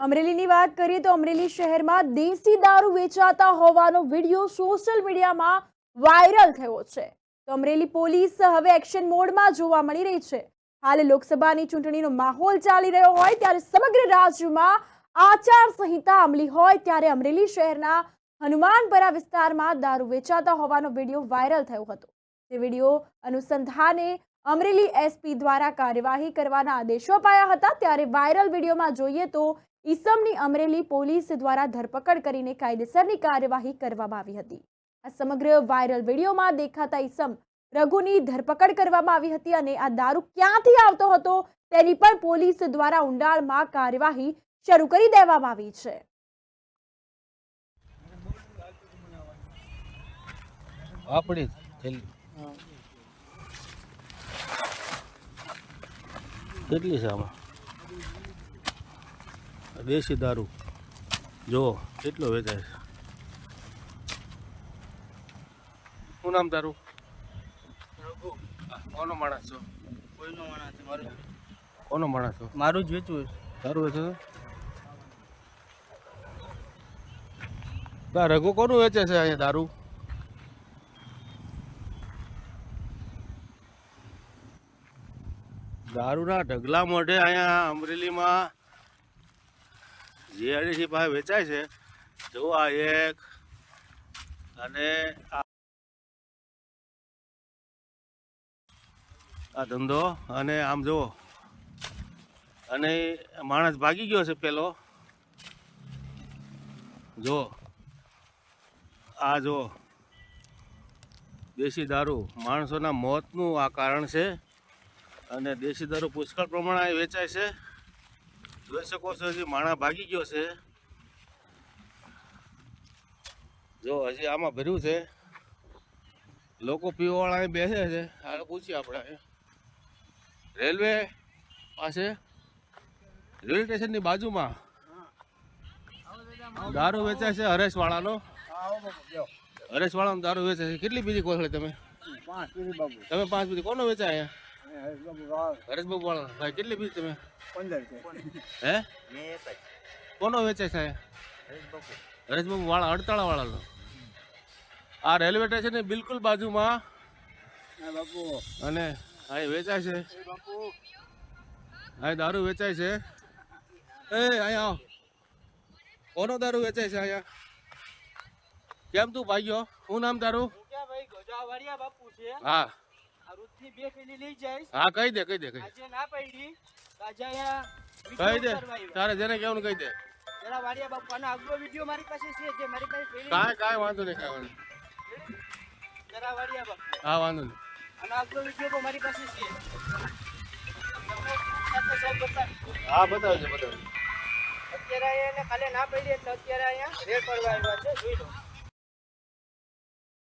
અમરેલીની વાત કરીએ તો અમરેલી શહેરમાં દેશી દારૂ વેચાતા હોવાનો વીડિયો સોશિયલ મીડિયામાં વાયરલ થયો છે. તો અમરેલી પોલીસ હવે એક્શન મોડમાં જોવા મળી રહી છે. હાલ લોકસભાની ચૂંટણીનો માહોલ ચાલી રહ્યો હોય ત્યારે સમગ્ર રાજ્યમાં આચાર સંહિતા અમલી હોય ત્યારે અમરેલી શહેરના હનુમાનપરા વિસ્તારમાં દારૂ વેચાતા હોવાનો વીડિયો વાયરલ થયો હતો. તે વીડિયો અનુસંધાને અમરેલી એસપી દ્વારા કાર્યવાહી કરવાના આદેશો અપાયા હતા. ત્યારે વાયરલ વિડીયોમાં જોઈએ તો ઈસમની અમરેલી પોલીસ દ્વારા ધરપકડ કરીને કાયદેસરની કાર્યવાહી કરવામાં આવી હતી. આ સમગ્ર વાયરલ વિડીયોમાં દેખાતા ઈસમ રઘુની ધરપકડ કરવામાં આવી હતી અને આ દારૂ ક્યાંથી આવતો હતો તેની પણ પોલીસ દ્વારા ઊંડાણમાં કાર્યવાહી શરૂ કરી દેવામાં આવી છે. આપણી કેટલી છે આમાં? દેશી દારૂ. જો કેટલો વેચાય છે. શું નામ તારું? રઘુ. કોનો માણસ છો? કોઈનો માણસ છે મારું કોનો માણસ છો? મારું જ વેચવું છે. દારૂ વેચો છે? રઘુ કોનું વેચે છે અહીંયા દારૂ? દારૂના ઢગલા મોઢે અહીંયા અમરેલીમાં જીઆરડીસી પાસે વેચાય છે જો આ એક અને આ ધંધો અને આમ જુઓ. અને માણસ ભાગી ગયો છે પેલો. જો આ જો દેશી દારૂ, માણસોના મોતનું આ કારણ છે. અને દેશી દારૂ પુષ્કળ પ્રમાણે વેચાય છે. જોઈ શકો છો હજી માણસ ભાગી ગયો છે. જો હજી આમાં ભર્યું છે. લોકો પીવાવાળા બેસે છે. આગળ પૂછીએ આપણે રેલવે પાસે રેલવે સ્ટેશનની બાજુમાં દારૂ વેચાય છે હરેશવાળાનો. હરેશવાળાનો દારૂ વેચાય છે. કેટલી બીજી કોથળી તમે? તમે પાંચ બીજી કોનો વેચાય અહીંયા? વાળા ભાઈ કેટલી બીજી તમે? પંદર હે? કોનો વેચાય છે અહીંયા? હરીશબાબુ વાળા અડતાળા વાળાનો આ રેલવે સ્ટેશનની બિલકુલ બાજુમાં બાપુ. અને અહીં વેચાય છે. અહીં દારૂ વેચાય છે. એ અહીંયા આવ. કોનો દારૂ વેચાય છે અહીંયા? કેમ તું ભાગ્યો? શું નામ તારું? ક્યાં ભાઈ ગોજાવાડિયા બાપુ છે. હા. આ બે પેલી લઈ જઈશ. હા કહી દે કહી દે કહી આજે ના પડી. કહી દે. તારે જેને કેવું કહી દે. જરા વાડિયા બાપાનો આગલો વીડિયો મારી પાસે છે જે મારી પાસે પેલી કાય કાય વાંધો નહીં કાય વાંધો જરા વાડિયા બાપા હા વાંધો નહીં. અને આગલો વીડિયો તો મારી પાસે છે. હા બતાવજો બતાવજો. અત્યારે એને ખાલી ના પડી એટલે અત્યારે અહીંયા રેડ પડવા આવ્યા છે જોઈ લો.